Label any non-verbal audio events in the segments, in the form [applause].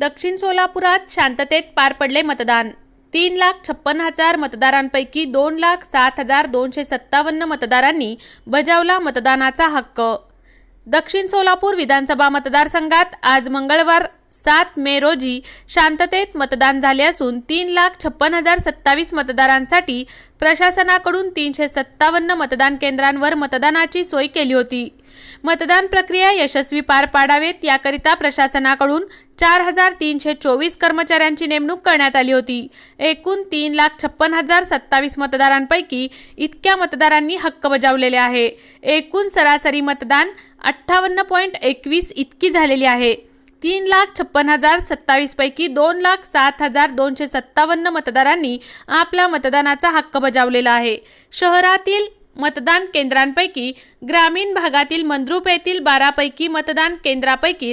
दक्षिण सोलापुरात शांततेत पार पडले मतदान. तीन लाख छप्पन हजार मतदारांपैकी दोन लाख सात हजार दोनशे सत्तावन्न मतदारांनी बजावला मतदानाचा हक्क. दक्षिण सोलापूर विधानसभा मतदारसंघात आज मंगळवार सात मे रोजी शांततेत मतदान झाले असून तीन लाख छप्पन हजार सत्तावीस मतदारांसाठी प्रशासनाकडून तीनशे सत्तावन्न मतदान केंद्रांवर मतदानाची सोय केली होती. मतदान प्रक्रिया यशस्वी पार पाडावेत याकरिता प्रशासनाकडून चार हजार तीनशे चोवीस कर्मचाऱ्यांची नेमणूक करण्यात आली होती. एकूण तीन लाख छप्पन हजार सत्तावीस मतदारांपैकी इतक्या मतदारांनी हक्क बजावलेले आहे. एकूण सरासरी मतदान अठ्ठावन्न पॉईंट एकवीस इतकी झालेली आहे. तीन लाख छप्पन हजार सत्तावीसपैकी दोन लाख सात हजार दोनशे सत्तावन्न मतदारांनी आपला मतदानाचा हक्क बजावलेला आहे. शहरातील मतदान केंद्रांपैकी ग्रामीण भागातील मंद्रुप येथील बारापैकी मतदान केंद्रापैकी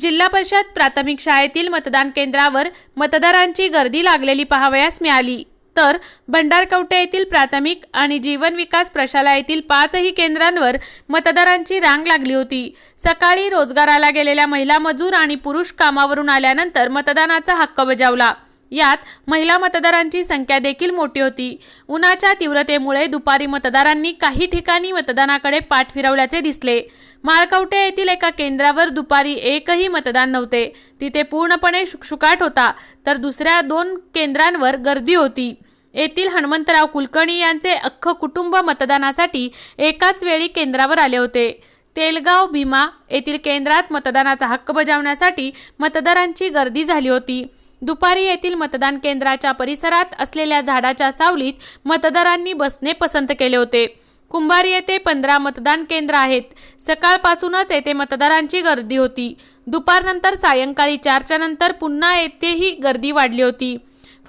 जिल्हा परिषद प्राथमिक शाळेतील मतदान केंद्रावर मतदारांची गर्दी लागलेली पाहावयास मिळाली. तर भंडारकवटे येथील प्राथमिक आणि जीवन विकास प्रशाला पाचही केंद्रांवर मतदारांची रांग लागली होती. सकाळी रोजगाराला गेलेल्या महिला मजूर आणि पुरुष कामावरून आल्यानंतर मतदानाचा हक्क बजावला. यात महिला मतदारांची संख्या देखील मोठी होती. उन्हाच्या तीव्रतेमुळे दुपारी मतदारांनी काही ठिकाणी मतदानाकडे पाठ फिरवल्याचे दिसले. माळकवटे येथील एका केंद्रावर दुपारी एकही मतदान नव्हते. तिथे पूर्णपणे शुकशुकाट होता तर दुसऱ्या दोन केंद्रांवर गर्दी होती. येथील हनुमंतराव कुलकर्णी यांचे अख्ख कुटुंब मतदानासाठी एकाच वेळी केंद्रावर आले होते. तेलगाव भीमा येथील केंद्रात मतदानाचा हक्क बजावण्यासाठी मतदारांची गर्दी झाली होती. दुपारी येथील मतदान केंद्राच्या परिसरात असलेल्या झाडाच्या सावलीत मतदारांनी बसणे पसंत केले होते. कुंभारी येथे पंधरा मतदान केंद्र आहेत. सकाळपासूनच येथे मतदारांची गर्दी होती. दुपारनंतर सायंकाळी चारच्या नंतर पुन्हा येथेही गर्दी वाढली होती.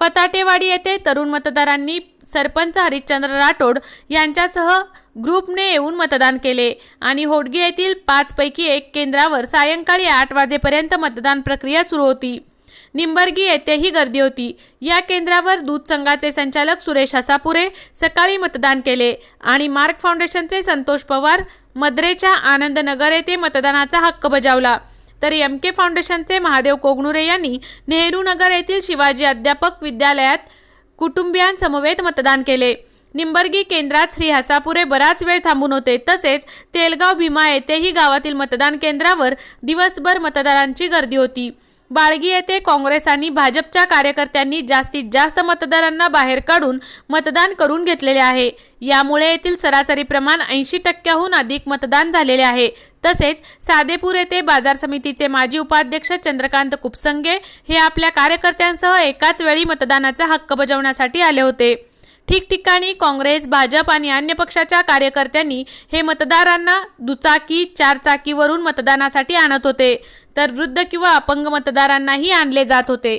फताटेवाडी येथे तरुण मतदारांनी सरपंच हरिश्चंद्र राठोड यांच्यासह ग्रुपने येऊन मतदान केले आणि होडगी येथील पाचपैकी एक केंद्रावर सायंकाळी आठ वाजेपर्यंत मतदान प्रक्रिया सुरू होती. निंबर्गी येथेही गर्दी होती. या केंद्रावर दूध संघाचे संचालक सुरेश हसापुरे सकाळी मतदान केले आणि मार्क फाउंडेशनचे संतोष पवार मद्रेच्या आनंदनगर येथे मतदानाचा हक्क बजावला. तर एम के फाउंडेशनचे महादेव कोगनुरे यांनी नेहरू नगर येथील शिवाजी अध्यापक विद्यालयात कुटुंबियांसमवेत मतदान केले. निंबर्गी केंद्रात श्री हसापुरे बराच वेळ थांबून होते. तसेच तेलगाव भीमा येथेही गावातील मतदान केंद्रावर दिवसभर मतदारांची गर्दी होती. बाळगी येथे काँग्रेस आणि भाजपच्या कार्यकर्त्यांनी जास्तीत जास्त मतदारांना बाहेर काढून मतदान करून घेतलेले आहे. यामुळे येथील सरासरी प्रमाण ऐंशी टक्क्याहून अधिक मतदान झालेले आहे. तसेच सादेपूर येथे बाजार समितीचे माजी उपाध्यक्ष चंद्रकांत कुपसंगे हे आपल्या कार्यकर्त्यांसह एकाच वेळी मतदानाचा हक्क बजावण्यासाठी आले होते. ठिकठिकाणी काँग्रेस भाजप आणि अन्य पक्षाच्या कार्यकर्त्यांनी हे मतदारांना दुचाकी चारचाकीवरून मतदानासाठी आणत होते. तर वृद्ध किंवा अपंग मतदारांनाही आणले जात होते.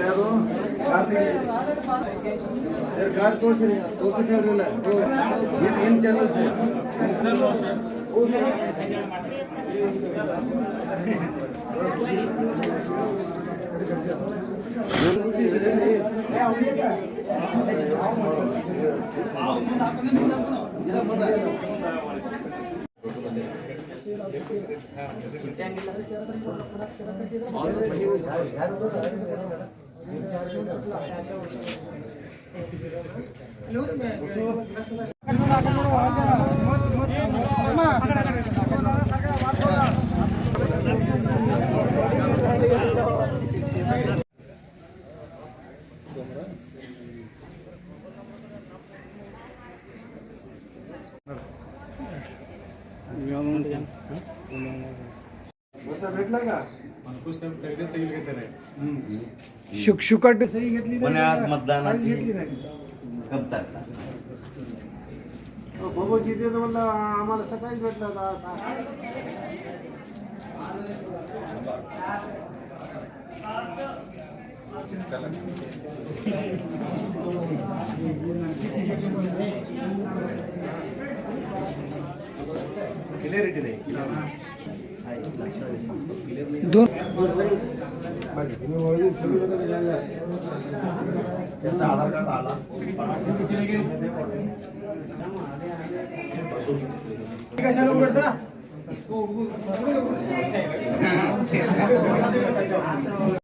ಯಾರು ಸರ್ ಗಾಡಿ ತೋರಿಸಿರಿ ತೋರಿಸಿದ ಹೇಳಿಲ್ಲ ಏನು ಏನು ಚಾನಲ್ ಸುಟ್ಟಿ ಹಂಗಿಲ್ಲ भेटला का मनकोज साहेब शुकशुकाट सही घेतली नाही. पुण्यात मतदानाची घेतली नाही. जिथे म्हणलं आम्हाला सकाळीच भेटला क्लिअरिटी नाही दोन. त्याचा आधार कार्ड आला कशाला उघडता [laughs] [laughs]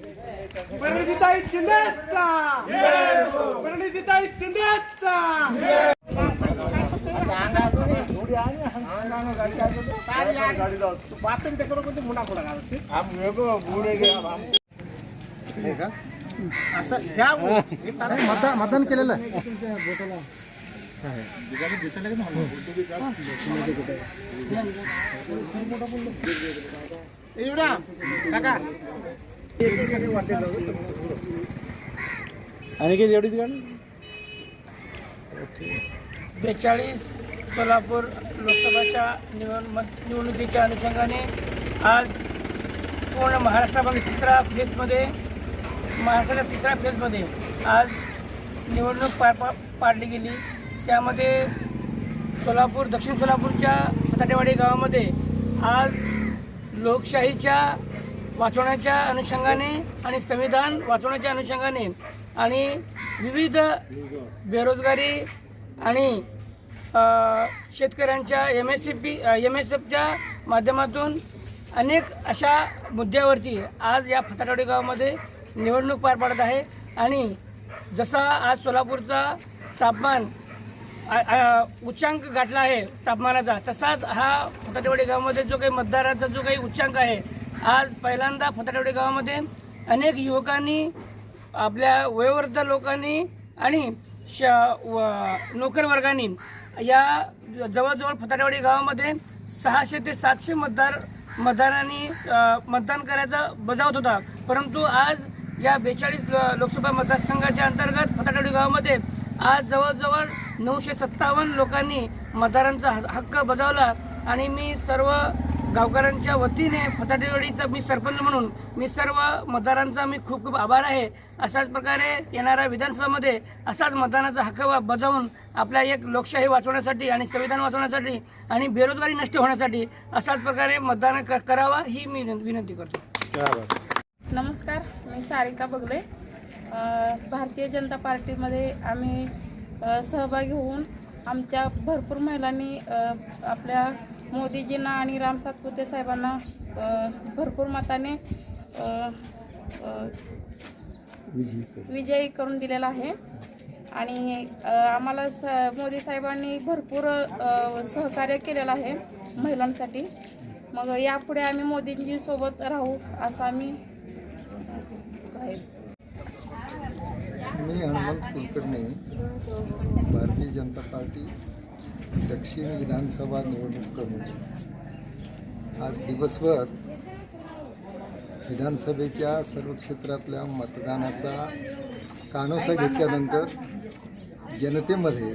प्रणितीताई शिंदेचा प्रणितीताई शिंदेचा मतदान मतदान केलेलं आहे आणि किती एवढीच गाडी बेचाळीस सोलापूर लोकसभाच्या निवड मत निवडणुकीच्या अनुषंगाने आज पूर्ण महाराष्ट्रामध्ये तिसरा फेजमध्ये महाराष्ट्राच्या तिसऱ्या फेजमध्ये आज निवडणूक पार पा पाडली गेली. त्यामध्ये सोलापूर दक्षिण सोलापूरच्या फटाटेवाडी गावामध्ये आज लोकशाहीच्या वाचवण्याच्या अनुषंगाने आणि संविधान वाचवण्याच्या अनुषंगाने आणि विविध बेरोजगारी आणि शेतकऱ्यांच्या M S C P M S एफच्या माध्यमातून अनेक अशा मुद्द्यावरती आज या फटाटवाडी गावामध्ये निवडणूक पार पडत आहे. आणि जसा आज सोलापूरचा तापमान उच्चांक गाठला आहे तापमानाचा तसाच हा फटाटेवाडी गावामध्ये जो काही मतदाराचा जो काही उच्चांक आहे आज पहिल्यांदा फटाटेवाडी गावामध्ये अनेक युवकांनी आपल्या वयोवृद्ध लोकांनी आणि श व नोकरवर्गांनी या जवळजवळ फटाटेवाडी गावामध्ये सहाशे ते सातशे मतदार मतदारांनी मतदान करायचा बजावत होता. परंतु आज या बेचाळीस लोकसभा मतदारसंघाच्या अंतर्गत फटाटेवाडी गावामध्ये आज जवळजवळ नऊशे सत्तावन्न लोकांनी मतदारांचा हक्क बजावला. आणि मी सर्व गावकऱ्यांच्या वतीने फटाटेवाडीचा मी सरपंच म्हणून मी सर्व मतदारांचा मी खूप खूप आभार आहे. अशाच प्रकारे येणाऱ्या विधानसभामध्ये असाच मतदानाचा हक्क बजावून आपल्या एक लोकशाही वाचवण्यासाठी आणि संविधान वाचवण्यासाठी आणि बेरोजगारी नष्ट होण्यासाठी अशाच प्रकारे मतदान क- करावा ही मी विन- विनंती करतो. नमस्कार मी सारिका बगले. भारतीय जनता पार्टीमध्ये आम्ही सहभागी होऊन आमच्या भरपूर महिलांनी आपल्या मोदीजींना आणि राम सातपुते साहेबांना भरपूर मताने विजयी करून दिलेला आहे. आणि आम्हाला स मोदी साहेबांनी भरपूर सहकार्य केलेलं आहे महिलांसाठी. मग यापुढे आम्ही मोदींजी सोबत राहू असं आम्ही मी हनुमंत कुलकर्णी भारतीय जनता पार्टी दक्षिण विधानसभा निवडणूक प्रमुख आज दिवसभर विधानसभेच्या सर्व क्षेत्रातल्या मतदानाचा कानोसा घेतल्यानंतर जनतेमध्ये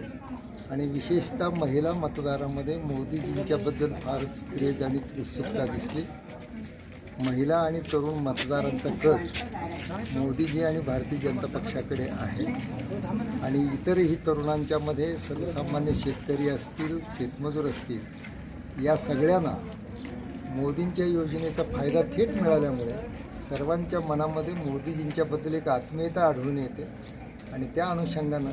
आणि विशेषतः महिला मतदारामध्ये मोदीजींच्याबद्दल फारच क्रेज आणि उत्सुकता दिसली. महिला आणि तरुण मतदारांचा कल मोदीजी आणि भारतीय जनता पक्षाकडे आहे. आणि इतरही तरुणांच्यामध्ये सर्वसामान्य शेतकरी असतील शेतमजूर असतील या सगळ्यांना मोदींच्या योजनेचा फायदा थेट मिळाल्यामुळे सर्वांच्या मनामध्ये मोदीजींच्याबद्दल एक आत्मीयता आढळून येते. आणि त्या अनुषंगानं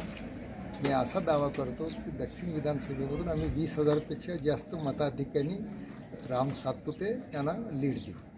मी असा दावा करतो की दक्षिण विधानसभेमधून आम्ही वीस हजारपेक्षा जास्त मताधिक्यांनी राम सातपुते यांना लीड देऊ